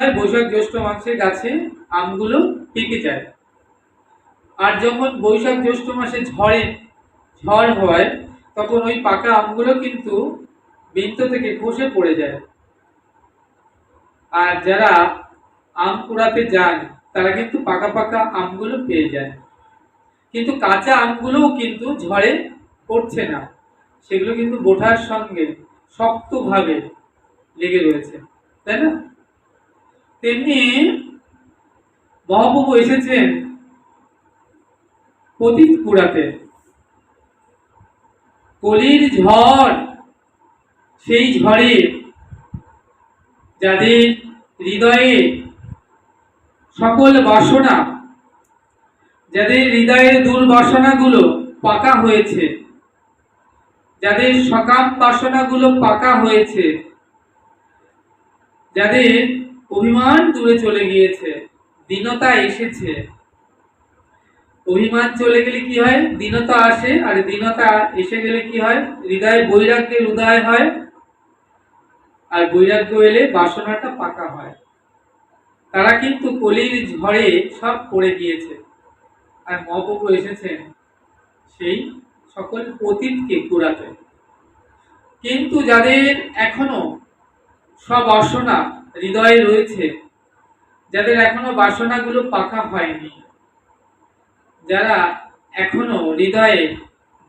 বৈশাখ জ্যৈষ্ঠ মাসে গাছে আমগুলো পেকে যায়। আর যখন বৈশাখ জ্যৈষ্ঠ মাসে ঝড়ে, ঝড় হয়, তখন ওই পাকা আমগুলো কিন্তু বৃন্ত থেকে খসে পড়ে যায়। আর যারা আম কুড়াতে যান, তারা কিন্তু পাকা পাকা আমগুলো পেয়ে যায়। কিন্তু কাঁচা আমগুলোও কিন্তু ঝড়ে পড়ছে না। সেগুলো কিন্তু বোঠার সঙ্গে শক্তভাবে লেগে রয়েছে, তাই না? তেমনি মহাপ্রভু এসেছেন পতিত কুড়াতে কলির ঝড়, সেই ঝড়ে যাদের হৃদয়ে সকল বাসনা, যাদের হৃদয়ের দুর্বাসনাগুলো পাকা হয়েছে, যাদের সকাম বাসনাগুলো পাকা হয়েছে, যাদের অভিমান দূরে চলে গিয়েছে, দীনতা এসেছে। অভিমান চলে গেলে কি হয়? দীনতা আসে, আর দীনতা এসে গেলে কি হয়? হৃদয়ে বৈরাগ্যের উদয় হয়, আর বৈরাগ্য এলে বাসনাটা পাকা হয়। তারা কিন্তু কলির ঝড়ে সব পড়ে গিয়েছে। আর মহাপ্রভু এসেছেন সেই সকল পতীতকে কুড়াতে। কিন্তু যাদের এখনও সব বাসনা হৃদয়ে রয়েছে, যাদের এখনও বাসনাগুলো পাকা হয়নি। যারা এখনও হৃদয়ে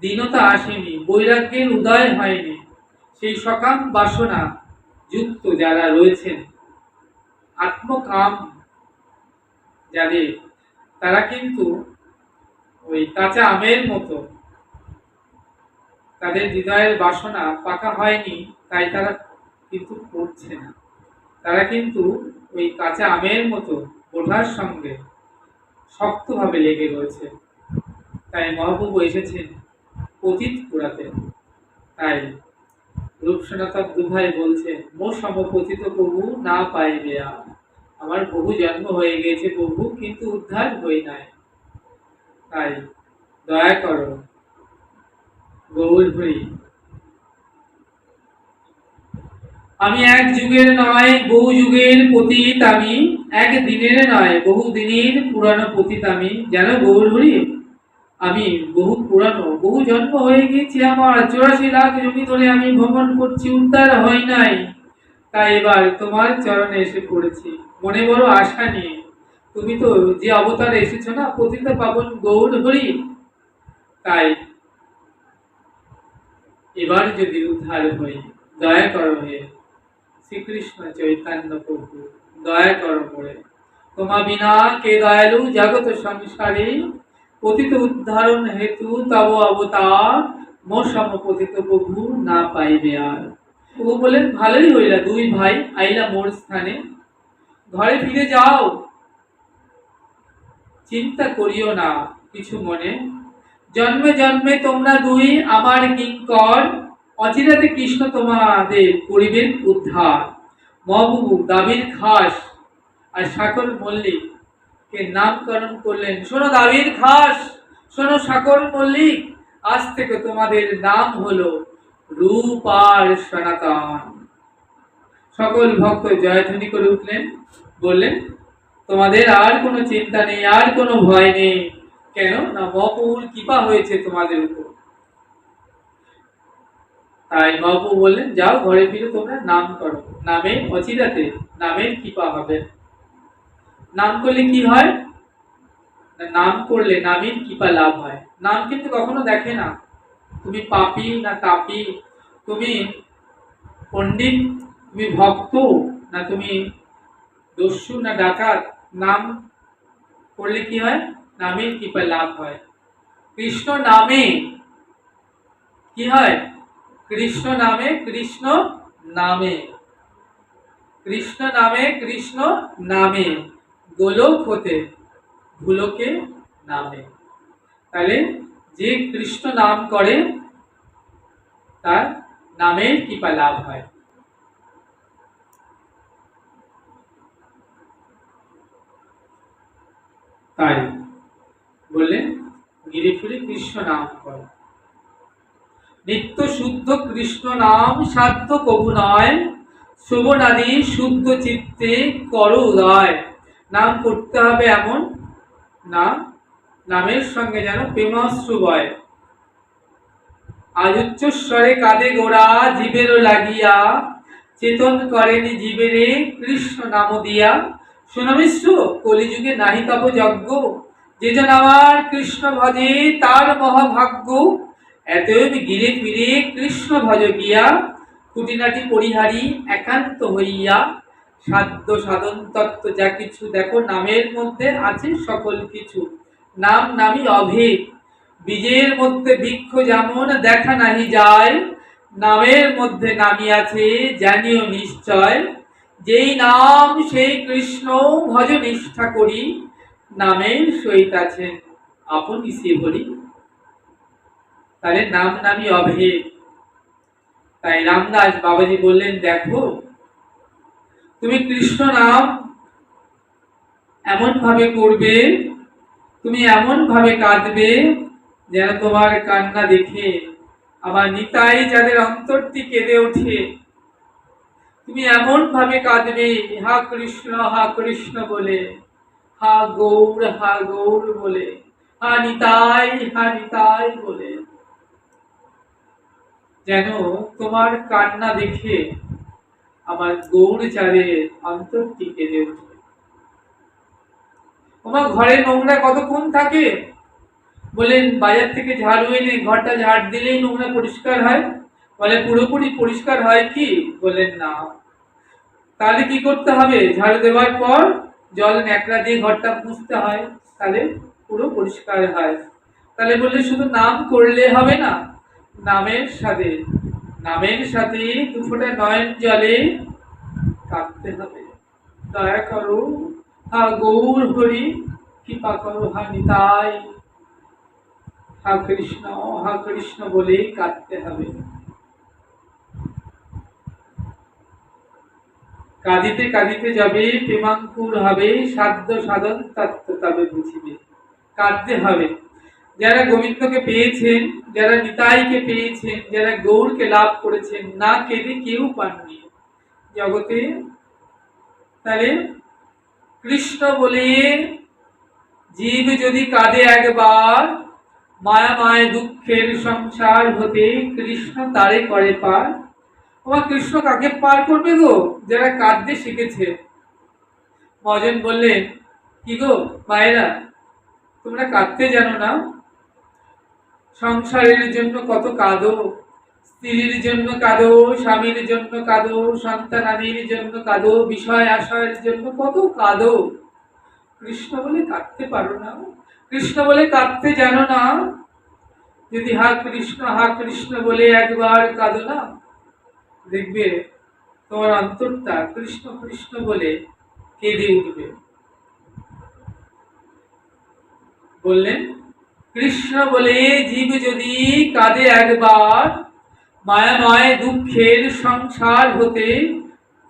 দীনতা আসেনি, বৈরাগ্যের উদয় হয়নি, সেই সকাম বাসনা যুক্ত যারা রয়েছেন, আত্মকাম যাদের, তারা কিন্তু ওই কাঁচা আমের মতো। তাদের হৃদয়ের বাসনা পাকা হয়নি, তাই তারা কিন্তু পড়ছে না। তারা কিন্তু ওই কাঁচা আমের মতো ওঠার সঙ্গে শক্তভাবে লেগে রয়েছে। তাই মহাপ্রভু এসেছেন পতিত কুড়াতে তাই রূপসনাথক দুভাই বলছে মোর সমপতিত প্রভু না পাইবে আমার বহু জন্ম হয়ে গিয়েছে প্রভু, কিন্তু উদ্ধার হই নাই। তাই দয়া করো গৌর হরি আমি এক যুগের নয়, বহু যুগের পতীত আমি। এক দিনের নয়, বহু দিনের পুরানো পতীত আমি। যেন গৌর হরি? আমি বহু পুরানো, বহু জন্ম হয়ে গেছি আমার। চৌরাশি লাখ জমি ধরে আমি ভ্রমণ করছি, উদ্ধার হয় নাই। তাই এবার তোমার চরণে এসে পড়েছি। মনে বড় আশা নিয়ে। তুমি তো যে অবতারে এসেছ না, পতিত পাবন গৌর হরি? তাই এবার যদি উদ্ধার হই দয়া করো হে। শ্রীকৃষ্ণ চৈতন্য প্রভু, দয়া করো মোরে। তোমা বিনা কে দয়ালু জগত সংসারে, পতিত উদ্ধারণ হেতু তব অবতার মোর সমপতিত প্রভু না পাইবে আর। প্রভু বলেন ভালোই হইলা, দুই ভাই আইলা মোর স্থানে। ঘরে ফিরে যাও, চিন্তা করিও না কিছু মনে। জন্মে জন্মে তোমরা দুই আমার কিঙ্কর অচিরাতে কৃষ্ণ তোমাদের করিবেন উদ্ধার। মহবুবু দাবির খাস আর সাকর মল্লিক কে নামকরণ করলেন। শোনো দাবির খাস, শোনো সাকর মল্লিক, আজ থেকে তোমাদের নাম হলো রূপ আর সনাতন। সকল ভক্ত জয়ধ্বনি করে উঠলেন, বললেন, তোমাদের আর কোনো চিন্তা নেই, আর কোনো ভয় নেই। কেন? না মহাপ্রভুর কৃপা হয়েছে তোমাদের উপর। তাই মহাপ্রভু বললেন, যাও ঘরে ফিরে তোমরা নাম করো। নামে অচিরাতে নামের কৃপা হবে। নাম করলে কি হয়? নাম করলে নামের কৃপা লাভ হয়। নাম কিন্তু কখনো দেখে না। তুমি পাপি না তাপি? তুমি পণ্ডিত? তুমি ভক্ত? না তুমি দস্যু না ডাকাত? নাম করলে কি হয়? নামের কৃপা লাভ হয়। কৃষ্ণ নামে কি হয়? কৃষ্ণ নামে কৃষ্ণ নামে। কৃষ্ণ নামে কৃষ্ণ নামে। গোলক হতে ভুলোকে নামে। তাহলে যে কৃষ্ণ নাম করে, তার নামের কৃপা লাভ হয়। তাই বললেন গিরি ফিরে কৃষ্ণ নাম করো। নিত্য শুদ্ধ কৃষ্ণ নাম সাধ্য কবু নয় শ্রবণাদি শুদ্ধ চিত্তে কর উদয়। নাম করতে হবে এমন নাম, নামের সঙ্গে যেন প্রেমাশ্রু বয়। আজ উচ্চস্বরে কাঁদে গোড়া জীবেরও লাগিয়া। চেতন করেনি জীবেরে কৃষ্ণ নাম দিয়া। শুনমিশ্র কলিযুগে নাহি তব যজ্ঞ। যে জন আমার কৃষ্ণ ভজে, তার মহাভাগ্য। এতএব গিরে ফিরে কৃষ্ণ ভজ গিয়া খুঁটিনাটি পরিহারি একান্ত হইয়া। সাধ্য সাধন তত্ত্ব যা কিছু দেখো নামের মধ্যে আছে সকল কিছু। নাম নামি অভেদ। বীজের মধ্যে বৃক্ষ যেমন দেখা নাহি যায়, নামের মধ্যে নামি আছে জানিও নিশ্চয়। যেই নাম সেই কৃষ্ণ ভজ নিষ্ঠা করি, নামের সহিত আছেন আপন সে বলি তাহলে নাম নামি অভেদ। তাই রামদাস বাবাজি বললেন, দেখো, তুমি কৃষ্ণ নাম এমন ভাবে করবে, তুমি এমন ভাবে কাঁদবে যেন তোমার কান্না দেখে। আমার নিতাই যাদের অন্তরটি কেঁদে ওঠে, তুমি এমন ভাবে কাঁদবে, হা কৃষ্ণ হা কৃষ্ণ বলে, হা গৌর হা গৌর বলে, হা নিতাই হা নিতাই বলে। যেন তোমার কান্না দেখে আমার গৌর চাঁদের অন্তরটি কেঁদে ওঠে তোমার ঘরে নোংরা কতক্ষণ থাকে? বলেন বাজার থেকে ঝাড়ু এনে ঘরটা ঝাড় দিলেই নোংরা পরিষ্কার হয়? বলে, পুরোপুরি পরিষ্কার হয় কি? বলেন না। তাহলে কি করতে হবে? ঝাড়ু দেওয়ার পর জল ন্যাকড়া দিয়ে ঘরটা মুছতে হয়, তাহলে পুরো পরিষ্কার হয়। তাহলে বললে, শুধু নাম করলে হবে না? নামের সাথে নামের সাথে দু ফোঁটা নয়ন জলে কাঁদতে হবে। দয়া করো, হা গৌর হরি, কৃপা করো, হা নিতাই। হা কৃষ্ণ হা কৃষ্ণ বলে কাঁদতে হবে। কাঁদিতে কাঁদিতে যাবে, প্রেমাঙ্কুর হবে, সাধ্য সাধন তত্ত্ব তবে বুঝিবে। কাঁদতে হবে। যারা গোবিন্দকে পেয়েছেন, যারা নিতাইকে পেয়েছেন, যারা গৌরকে লাভ করেছেন, না কেঁদে কেউ পাননি। জগতে তাহলে কৃষ্ণ বলে, জীব যদি কাঁদে একবার মায়া মায় দুঃখের সংসার হতে কৃষ্ণ তারে করে পার। তোমার কৃষ্ণ কাকে পার করবে গো? যারা কাঁদতে শিখেছে। মজন বললেন, কি গো, মায়েরা, তোমরা কাঁদতে জানো না? সংসারের জন্য কত কাঁদো, স্ত্রীর জন্য কাঁদো, স্বামীর জন্য কাঁদো, সন্তান আদির জন্য কাঁদো, বিষয় আশয়ের জন্য কত কাঁদো। কৃষ্ণ বলে কাঁদতে পারো না। কৃষ্ণ বলে কাঁদতে জানো না। যদি হা কৃষ্ণ হা কৃষ্ণ বলে একবার কাঁদো না। দেখবে তোমার অন্তরটা কৃষ্ণ কৃষ্ণ বলে কেঁদে উঠবে। বললেন কৃষ্ণ বলে জীব যদি কাঁদে একবার, মায়াময় দুঃখের সংসার হতে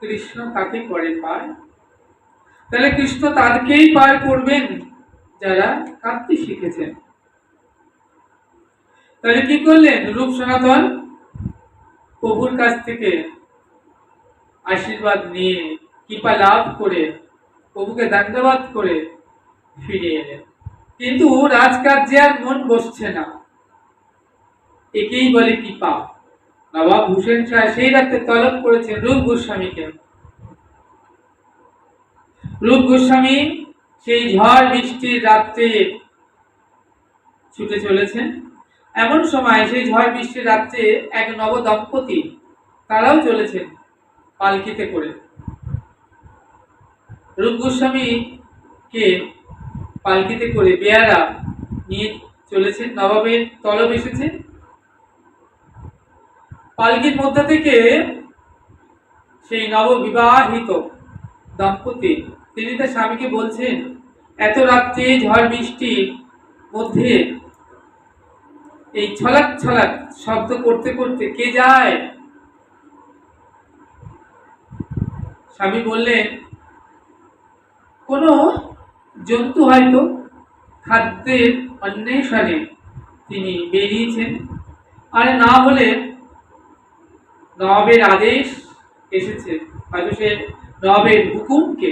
কৃষ্ণ তাকে করে পায়। তাহলে কৃষ্ণ তাদেরকেই পার করবেন যারা কাঁদতে শিখেছেন। তাহলে কি করলেন? রূপ সনাতন প্রভুর কাছ থেকে আশীর্বাদ নিয়ে কৃপা লাভ করে প্রভুকে ধন্যবাদ করে ফিরে এলেন। কিন্তু রাজকার্যে আর মন বসছে না। একেই বলে কি কৃপা। নবাব হুসেন শাহ সেই রাতে তলব করেছেন রূপ গোস্বামীকে। রূপ গোস্বামী সেই ঝড় বৃষ্টির রাত্রে ছুটে চলেছেন। এমন সময় সেই ঝড় বৃষ্টির রাত্রে এক নব দম্পতি তারাও চলেছেন পালকিতে করে। রূপ গোস্বামীকে পালকিতে করে বেয়ারা নিয়ে চলেছেন নবাবের তলব এসেছে। পালকির মধ্যে থেকে সেই নববিবাহিত দম্পতি তিনি তার স্বামীকে বলছেন, এত রাত্রে ঝড় বৃষ্টির মধ্যে এই ছলাক ছলাক শব্দ করতে করতে কে যায়? স্বামী বললেন, কোনো জন্তু হয়তো খাদ্যের অন্বেষণে তিনি বেরিয়েছেন। আর না হলে নবাবের আদেশ এসেছে। হয়তো সে নবের হুকুমকে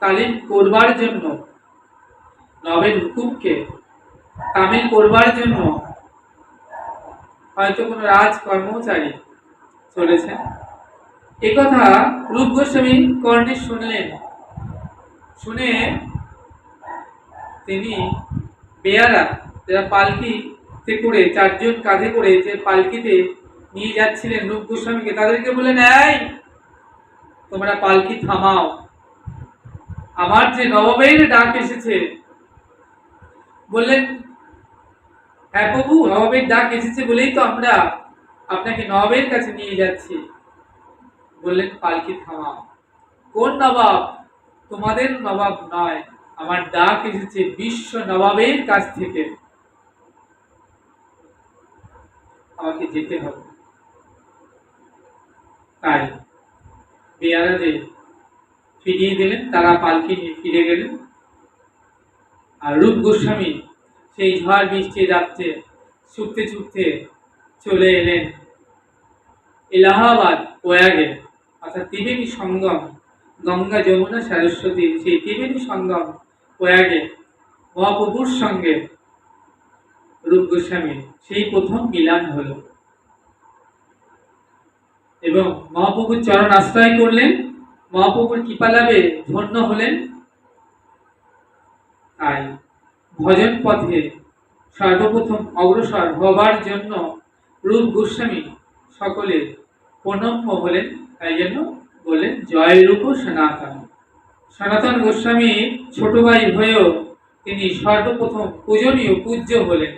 তালিম করবার জন্য নবের হুকুমকে তামিল করবার জন্য হয়তো কোনো রাজ কর্মচারী চলেছেন। একথা রূপ গোস্বামী কর্ণে শুনলেন। শুনে তিনি বেয়ারা, যারা পালকিতে করে, চারজন কাঁধে করে যে পালকিতে নিয়ে যাচ্ছিলেন রূপ গোস্বামীকে, তাদেরকে বললেন এই, তোমরা পালকি থামাও। আমার যে নবাবের ডাক এসেছে। বললেন হ্যাঁ প্রভু, নবাবের ডাক এসেছে বলেই তো আমরা আপনাকে নবাবের কাছে নিয়ে যাচ্ছি। বললেন, পালকি থামাও। কোন নবাব তোমাদের নবাব নয়, আমার ডাক এসেছে বিশ্ব নবাবের কাছ থেকে। আমাকে যেতে হবে। তাই পেয়ারাদের ফিরিয়ে দিলেন, তারা পালকি নিয়ে ফিরে গেলেন। আর রূপ গোস্বামী সেই ঝড় বৃষ্টি রাত্রে ছুটতে ছুটতে চলে এলেন। এলাহাবাদ প্রয়াগে অর্থাৎ ত্রিবেণী সঙ্গম গঙ্গা যমুনা সরস্বতী সেই ত্রিবেণী সঙ্গম প্রয়াগে মহাপ্রভুর সঙ্গে রূপ গোস্বামী, সেই প্রথম মিলন হলো। এবং মহাপ্রভুর চরণ আশ্রয় করলেন, মহাপ্রভুর কৃপা লাভে ধন্য হলেন। তাই ভজন পথে সর্বপ্রথম অগ্রসর হবার জন্য রূপ গোস্বামী সকলে প্রণম্য হলেন, তাই জন্য বললেন জয় রূপ সনাতন। সনাতন গোস্বামী ছোট ভাই হয়েও তিনি সর্বপ্রথম পূজনীয় পূজ্য হলেন।